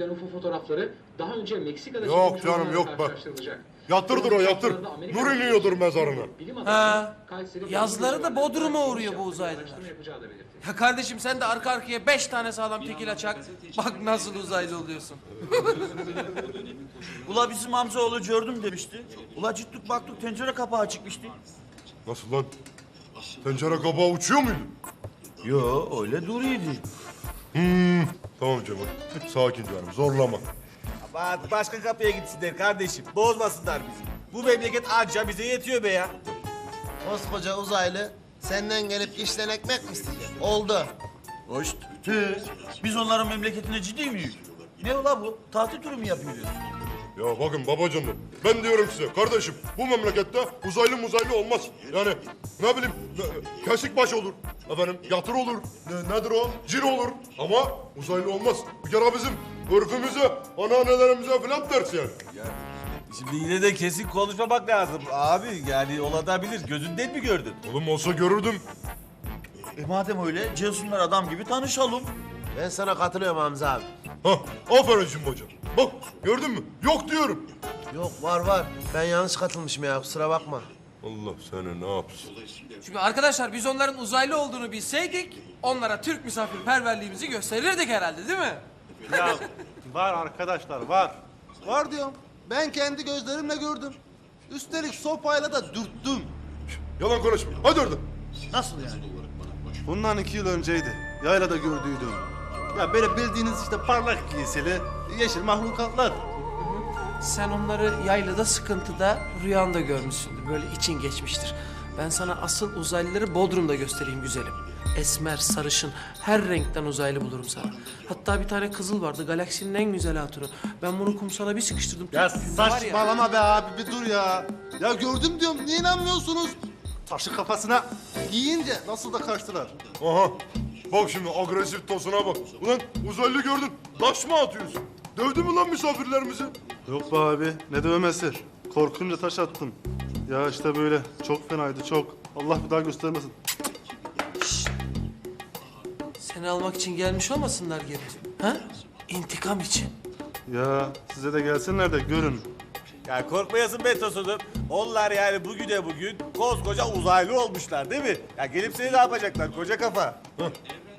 üretilen UFO fotoğrafları daha önce Meksika'da Yok çekilmiş canım, yok bak. Yatırdır o, yatır. Nur iniyordur mezarına. Ha, yazları da Bodrum'a uğruyor bu uzaylılar. Ya kardeşim sen de arka arkaya beş tane sağlam tekil açak. Bak nasıl uzaylı oluyorsun. Ula bizim amcaoğlu gördüm demişti. Ula gittik baktık tencere kapağı çıkmıştı. Nasıl lan? Tencere kabağı uçuyor muydu? Yo öyle duruyordu. Hmm, tamam Cemal. Sakin canım, zorlama. Bak başka kapıya gitsinler kardeşim. Bozmasınlar bizi. Bu memleket anca bize yetiyor be ya. Koskoca uzaylı senden gelip işten ekmek mi isteyecek? Oldu. Hoş. Biz onların memleketine ciddi miyiz? Ne ula bu? Tatil turu mu yapıyoruz? Ya bakın babacığım, ben diyorum size kardeşim bu memlekette uzaylı muzaylı olmaz. Yani ne bileyim ne- kesik baş olur, efendim yatır olur, ne- nedir o, cin olur ama uzaylı olmaz. Bir kere bizim örfümüze, anneannelerimize falan ters yani. Şimdi yine de kesin konuşmamak lazım. Abi yani olabilir. Gözünden mi gördün? Oğlum olsa görürdüm. E madem öyle Cesunlar adam gibi tanışalım. Ben sana katılıyorum Hamza abi. Hah, aferin Cimbocam. Bak gördün mü? Yok diyorum. Yok var var. Ben yanlış katılmışım ya kusura bakma. Allah seni ne yapsın? Çünkü arkadaşlar biz onların uzaylı olduğunu bilseydik onlara Türk misafirperverliğimizi gösterirdik herhalde değil mi? Ya var arkadaşlar var. Var diyorum. Ben kendi gözlerimle gördüm. Üstelik sopayla da dürttüm. Yalan konuşma. Hadi oradan. Nasıl yani? Bundan iki yıl önceydi. Yaylada gördüydüm. Ya böyle bildiğiniz işte parlak giysili yeşil mahlukatlar. Sen onları yaylada sıkıntıda rüyanda görmüşsündür. Böyle için geçmiştir. Ben sana asıl uzaylıları Bodrum'da göstereyim güzelim. Esmer, sarışın, her renkten uzaylı bulurum sana. Hatta bir tane kızıl vardı, galaksinin en güzel hatunu. Ben bunu kumsala bir sıkıştırdım. Ya Türk var saçmalama be abi bir dur ya. Ya gördüm diyorum niye inanmıyorsunuz? Taşı kafasına giyince nasıl da kaçtılar. Aha. Bak şimdi agresif tosuna bak. Ulan uzaylı gördün. Taş mı atıyorsun? Dövdü mü lan misafirlerimizi? Yok be abi ne dövmesi. Korkunca taş attım. Ya işte böyle çok fenaydı çok. Allah bir daha göstermesin. Seni almak için gelmiş olmasınlar geri. Ha? İntikam için. Ya size de gelsinler de görün. Ya korkmayasın be Tosun'um. Onlar yani bugüne bugün koskoca uzaylı olmuşlar değil mi? Ya gelip seni ne yapacaklar koca kafa? Heh.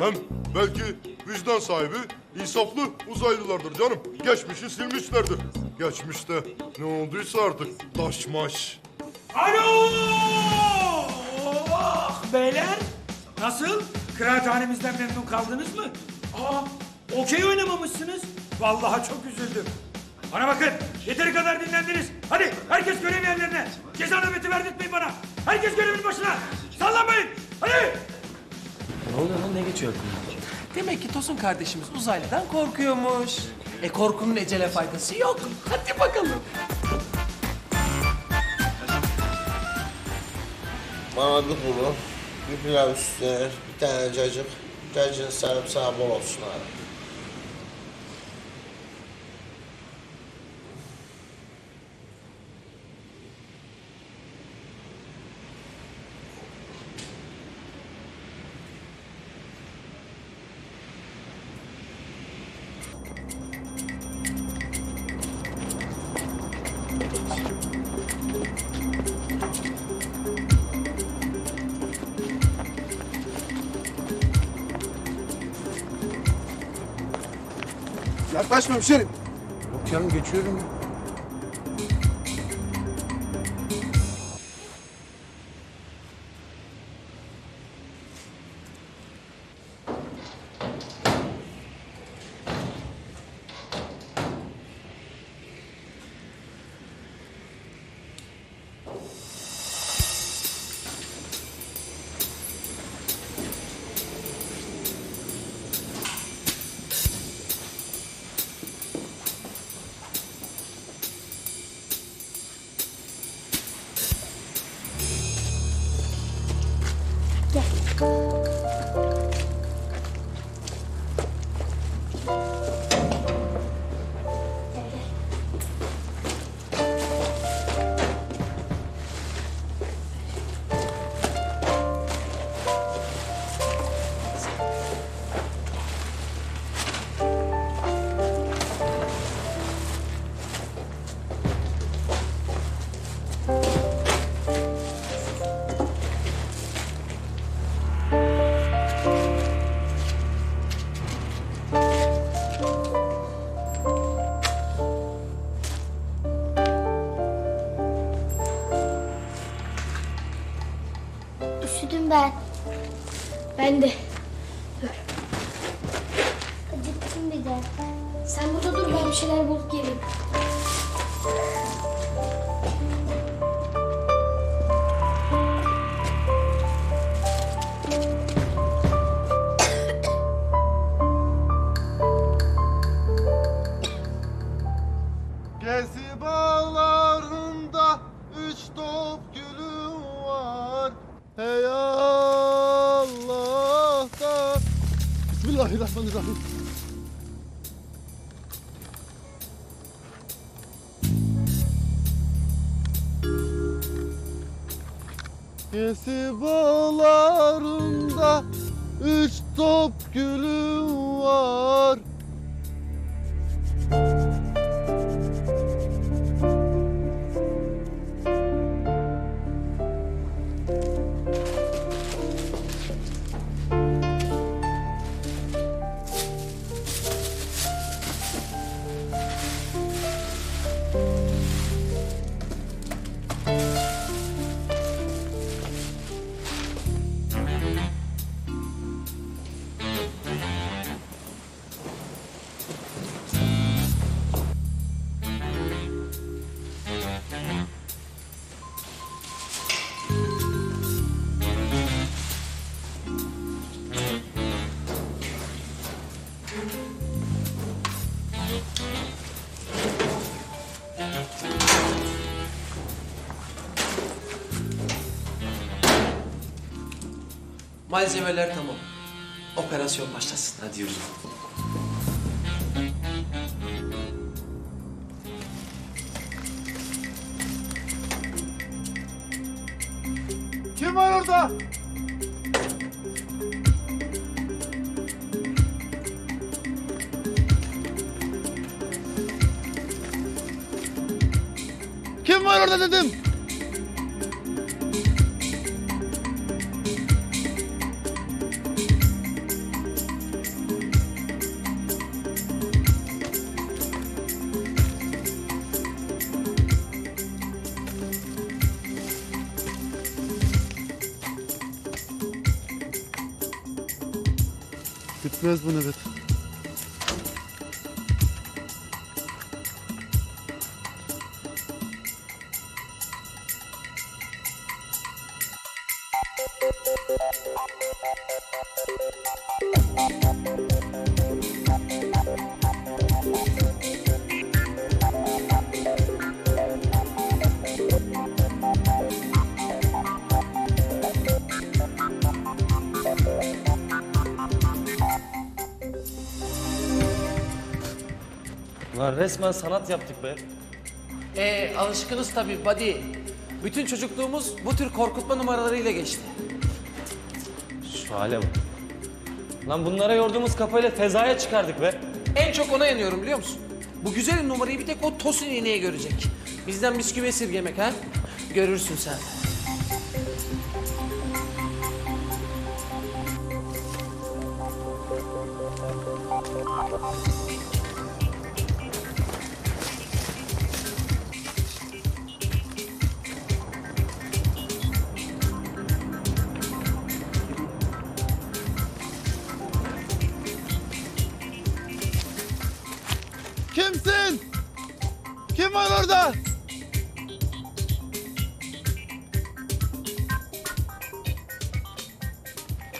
Hem belki vicdan sahibi, insaflı uzaylılardır canım. Geçmişi silmişlerdir. Geçmişte ne olduysa artık taşmaş. Alo! Oh, beyler! Nasıl? Kıraathanemizden memnun kaldınız mı? Aa, okey oynamamışsınız. Vallahi çok üzüldüm. Bana bakın, yeteri kadar dinlendiniz. Hadi herkes görev yerlerine. Ceza nöbeti verdirtmeyin bana. Herkes görevin başına. Sallanmayın. Hadi! Demek ki Tosun kardeşimiz uzaylıdan korkuyormuş. E korkunun ecele faydası yok. Hadi bakalım. Bana bir kuru, bir pilav üstüne, bir tane cacık. Cacığın sarımsağı bol olsun abi. Hemşerim. Yok canım geçiyorum. Ben. Ben de. Dur. Acıktım bir de. Sen burada dur ben bir şeyler bulup geleyim. Bismillahirrahmanirrahim. Gezi bağlarında üç top gülüm var. Malzemeler tamam. Operasyon başlasın. Hadi yürü. Kim var orada? Kim var orada dedim. Bitmez bu nöbet. Lan resmen sanat yaptık be. Ee, alışkınız tabii buddy. Bütün çocukluğumuz bu tür korkutma numaralarıyla geçti. Şu hale bak. Lan bunlara yorduğumuz kafayla fezaya çıkardık be. En çok ona yanıyorum biliyor musun? Bu güzel numarayı bir tek o Tosun iğneye görecek. Bizden bisküvi esirgemek ha? Görürsün sen.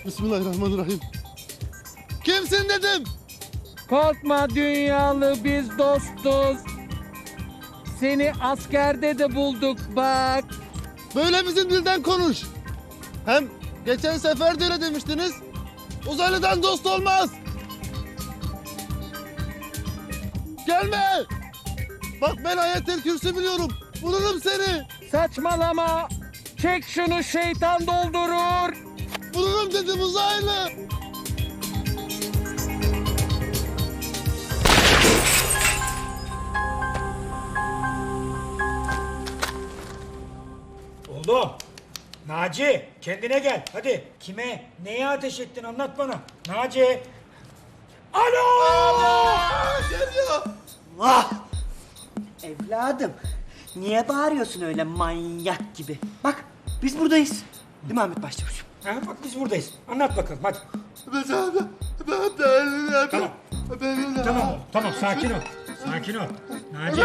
Bismillahirrahmanirrahim. Kimsin dedim. Korkma dünyalı biz dostuz. Seni askerde de bulduk bak. Böyle bizim dilden konuş. Hem geçen sefer de öyle demiştiniz. Uzaylıdan dost olmaz. Gelme. Bak ben ayetel kürsü biliyorum. Vururum seni. Saçmalama. Çek şunu şeytan doldurur. Vururum dedim uzaylı. Oğlum. Naci kendine gel. Hadi kime neye ateş ettin anlat bana. Naci. Alo! Geliyor. Evladım, niye bağırıyorsun öyle manyak gibi? Bak, biz buradayız. Değil mi Ahmet Başçavuş? Ha, bak biz buradayız. Anlat bakalım hadi. Ben, ben, ben, ben, Tamam. ben, Tamam oğlum, tamam sakin ol. Sakin ol. Naci.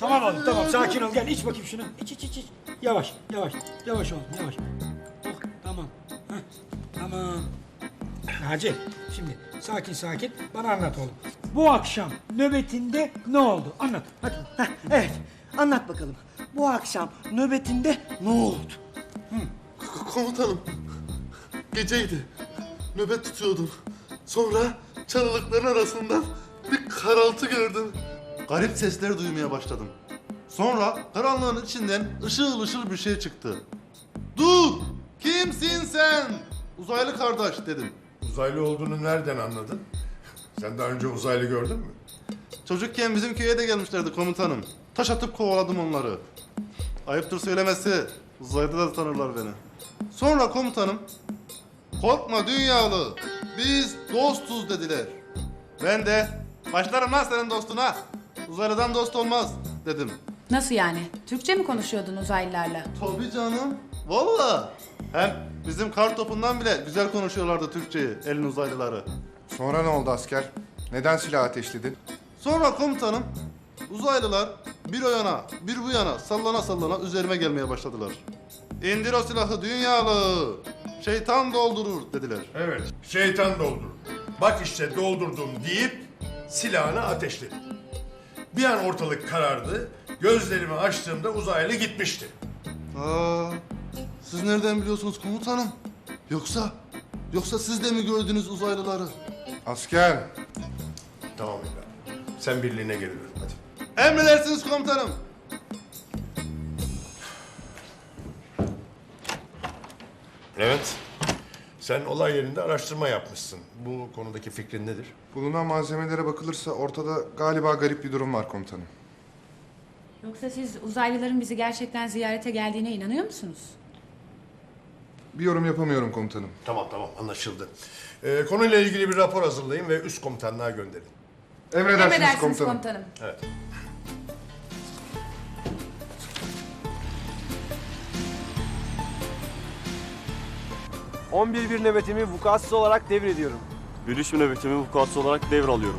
Tamam oğlum tamam sakin ol gel iç bakayım şunu. İç iç iç iç. Yavaş yavaş yavaş oğlum yavaş. Oh, tamam. Heh, tamam. Naci şimdi sakin sakin bana anlat oğlum. Bu akşam nöbetinde ne oldu? Anlat hadi. Heh, evet, anlat bakalım. Bu akşam nöbetinde ne oldu? Komutanım, geceydi. Nöbet tutuyordum. Sonra çalılıkların arasından bir karaltı gördüm. Garip sesler duymaya başladım. Sonra karanlığın içinden ışıl ışıl bir şey çıktı. Dur! Kimsin sen? Uzaylı kardeş dedim. Uzaylı olduğunu nereden anladın? Sen daha önce uzaylı gördün mü? Çocukken bizim köye de gelmişlerdi komutanım. Taş atıp kovaladım onları. Ayıptır söylemesi. Uzayda da tanırlar beni. Sonra komutanım, korkma dünyalı, biz dostuz dediler. Ben de, başlarım lan senin dostuna. Uzaylıdan dost olmaz dedim. Nasıl yani? Türkçe mi konuşuyordun uzaylılarla? Tabii canım, valla. Hem bizim kar topundan bile güzel konuşuyorlardı Türkçeyi, elin uzaylıları. Sonra ne oldu asker? Neden silah ateşledin? Sonra komutanım, uzaylılar bir o yana, bir bu yana sallana sallana üzerime gelmeye başladılar. İndir o silahı dünyalı, şeytan doldurur dediler. Evet, şeytan doldurur. Bak işte doldurdum deyip silahını ateşledi. Bir an ortalık karardı. Gözlerimi açtığımda uzaylı gitmişti. Aa, siz nereden biliyorsunuz komutanım? Yoksa, yoksa siz de mi gördünüz uzaylıları? Asker, Tamam evladım. Sen birliğine geri dön. Emredersiniz komutanım. Evet. Sen olay yerinde araştırma yapmışsın. Bu konudaki fikrin nedir? bulunan malzemelere bakılırsa ortada galiba garip bir durum var komutanım. Yoksa siz uzaylıların bizi gerçekten ziyarete geldiğine inanıyor musunuz? Bir yorum yapamıyorum komutanım. Tamam tamam anlaşıldı. Ee, konuyla ilgili bir rapor hazırlayın ve üst komutanlığa gönderin. Emredersiniz, komutanım. Evet. nöbetimi vukuatsız olarak devrediyorum. Bölüşme nöbetimi vukuatsı olarak devralıyorum.